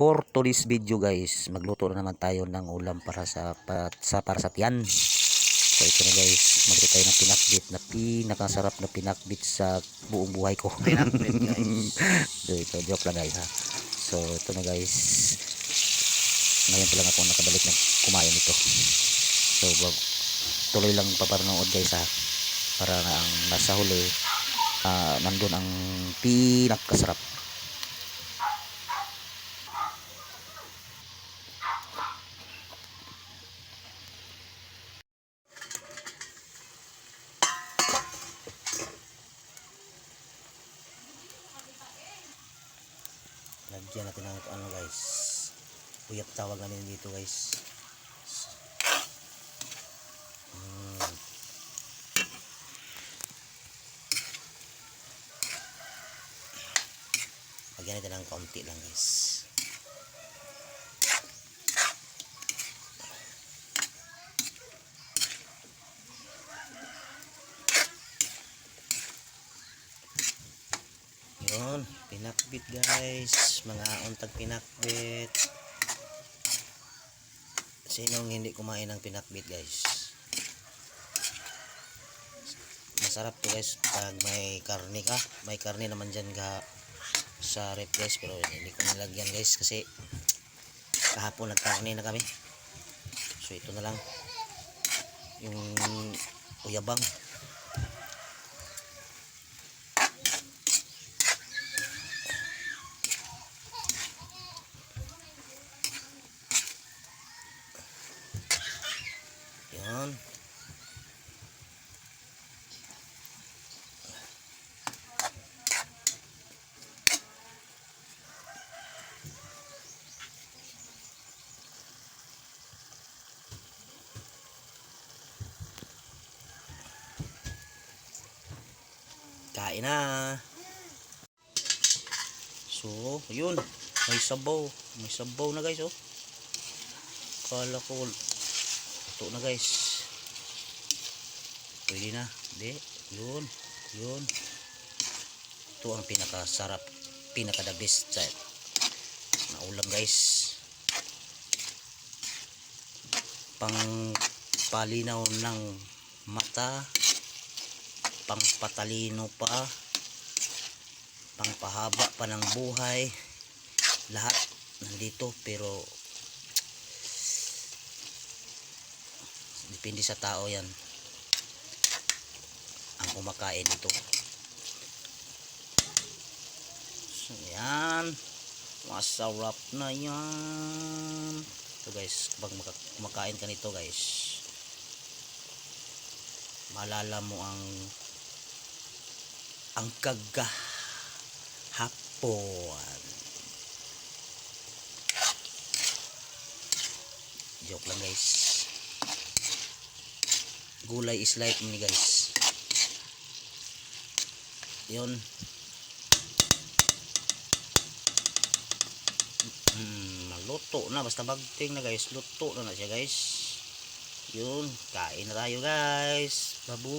for today's video guys. Magluto na naman tayo ng ulam para sa, pa, sa para sa tiyan. So ito na guys. Magluto tayo ng pinakbit na pinakasarap na pinakbit sa buong buhay ko. Pinakbit, guys. so ito joke lang guys ha. So ito na guys. Ngayon pa lang ako nakabalik na kumain ito. So wag tuloy lang paparanood guys ha. Para na ang nasa huli ah, nandun ang pinakasarap lagyan natin ng ano guys. Uyap tawag namin dito guys. Mm. lagyan natin ng kaunti lang guys yun. Pinakbit guys. Mga untag pinakbit. Sinong hindi kumain ng pinakbit guys? Masarap to guys pag may karne ka. May karne naman dyan ka sa rep guys pero hindi ko nilagyan guys kasi kahapon nagkarne na kami. So ito na lang. Yung uyabang Yan. Kain na. So, yun. May sabaw. May sabaw na guys, oh. Kala ko ito na guys. Pwede na. Hindi. Yun. Yun. Ito ang pinakasarap. Pinaka the best sa na ulam guys. Pang palinaw ng mata pang patalino pa pang pahaba pa ng buhay. Lahat nandito pero depende sa tao yan ang kumakain ito so yan. Masarap na yan. Ito guys pag maka- kumakain ka nito guys malala mo ang ang kagahapon joke lang guys. Gulay is life ni guys. Yun. Hmm, maluto na. Basta bagting na guys. Luto na na siya guys. Yun. Kain na tayo guys. Babu